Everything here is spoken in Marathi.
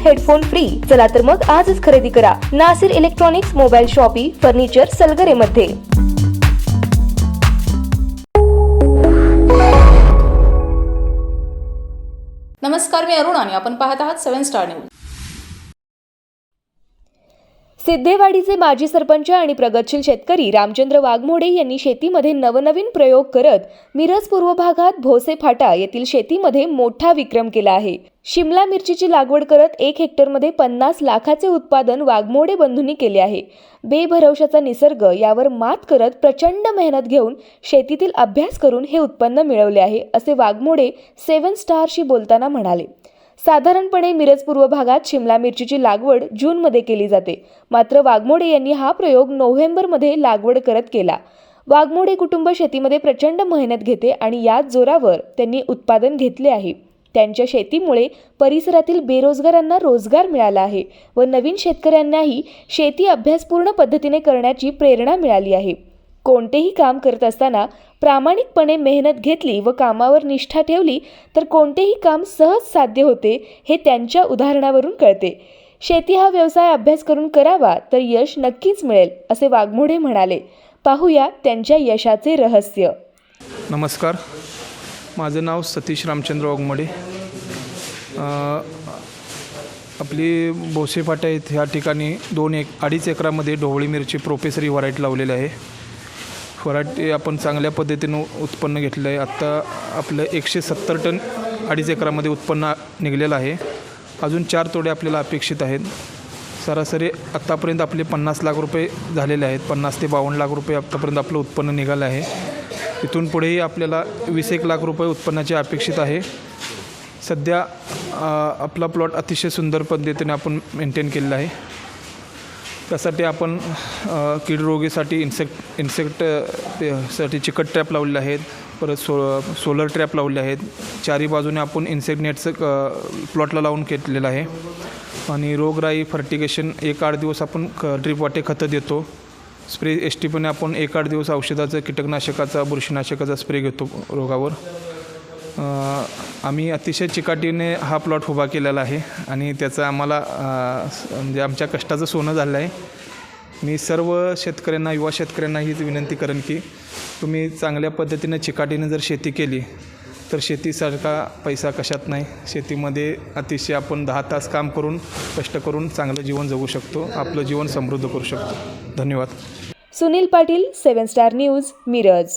Headphone free. चला तर मग आजच खरेदी करा. Nasir electronics mobile shoppy furniture Salgare मध्ये नमस्कार मी अरुण आणि आपण पाहत आहात सेव्हन स्टार न्यूज. सिद्धेवाडीचे माजी सरपंच आणि प्रगतशील शेतकरी रामचंद्र वाघमोडे यांनी शेतीमध्ये नवनवीन प्रयोग करत मिरज पूर्व भागात भोसे फाटा येथील शेतीमध्ये मोठा विक्रम केला आहे. शिमला मिरचीची लागवड करत एक हेक्टरमध्ये पन्नास लाखाचे उत्पादन वाघमोडे बंधूंनी केले आहे. बेभरवशाचा निसर्ग यावर मात करत प्रचंड मेहनत घेऊन शेतीतील अभ्यास करून हे उत्पन्न मिळवले आहे असे वाघमोडे सेव्हन स्टारशी बोलताना म्हणाले. साधारणपणे मिरज पूर्व भागात शिमला मिरचीची लागवड जूनमध्ये केली जाते. मात्र वाघमोडे यांनी हा प्रयोग नोव्हेंबरमध्ये लागवड करत केला. वाघमोडे कुटुंब शेतीमध्ये प्रचंड मेहनत घेते आणि याच जोरावर त्यांनी उत्पादन घेतले आहे. त्यांच्या शेतीमुळे परिसरातील बेरोजगारांना रोजगार मिळाला आहे व नवीन शेतकऱ्यांनाही शेती अभ्यासपूर्ण पद्धतीने करण्याची प्रेरणा मिळाली आहे. कोणतेही काम करत असताना प्रामाणिकपणे मेहनत घेतली व कामावर निष्ठा ठेवली तर कोणतेही काम सहज साध्य होते हे त्यांच्या उदाहरणावरून कळते. शेती हा व्यवसाय अभ्यास करून करावा तर यश नक्कीच मिळेल असे वाघमोडे म्हणाले. पाहूया त्यांच्या यशाचे रहस्य. नमस्कार. माझं नाव सतीश रामचंद्र वाघमोडे. आपली भोसे फाटा येथे ह्या ठिकाणी दोन एक अडीच एकरामध्ये ढोवळी मिरची प्रोफेसरी व्हरायटी लावलेली आहे. फराटे आपण चांगल्या पद्धतीनं उत्पन्न घेतलं आहे. आत्ता आपलं एकशे सत्तर टन अडीच एकरामध्ये उत्पन्न निघलेलं आहे. अजून चार तोडे आपल्याला अपेक्षित आहेत. सरासरी आत्तापर्यंत आपले पन्नास लाख रुपये झालेले आहेत. पन्नास ते बावन्न लाख रुपये आत्तापर्यंत आपलं उत्पन्न निघालं आहे. तिथून पुढेही आपल्याला वीस एक लाख रुपये उत्पन्नाचे अपेक्षित आहे. सध्या आपला प्लॉट अतिशय सुंदर पद्धतीने आपण मेंटेन केलेला आहे. त्यासाठी आपण कीड रोगीसाठी इन्सेक्ट इन्सेक्टसाठी चिकट ट्रॅप लावलेले आहेत. परत सो सोलर ट्रॅप लावले आहेत. चारी बाजूने आपण इन्सेक्ट नेटचं क प्लॉटला लावून घेतलेलं आहे. आणि रोगराई फर्टिगेशन एक आठ दिवस आपण क ड्रीप वाटे खतं देतो. स्प्रे एस टीपणे आपण एक आठ दिवस औषधाचं कीटकनाशकाचा बुरशीनाशकाचा स्प्रे घेतो रोगावर. आम्ही अतिशय चिकाटीने हा प्लॉट उभा केलेला आहे आणि त्याचं आम्हाला म्हणजे आमच्या कष्टाचं सोनं झालं आहे. मी सर्व शेतकऱ्यांना युवा शेतकऱ्यांना हीच विनंती करेन की तुम्ही चांगल्या पद्धतीने चिकाटीने जर शेती केली तर शेतीसारखा पैसा कशात नाही. शेतीमध्ये अतिशय आपण दहा तास काम करून कष्ट करून चांगलं जीवन जगू शकतो आपलं जीवन समृद्ध करू शकतो. धन्यवाद. Sunil Patil seven star news Miraj.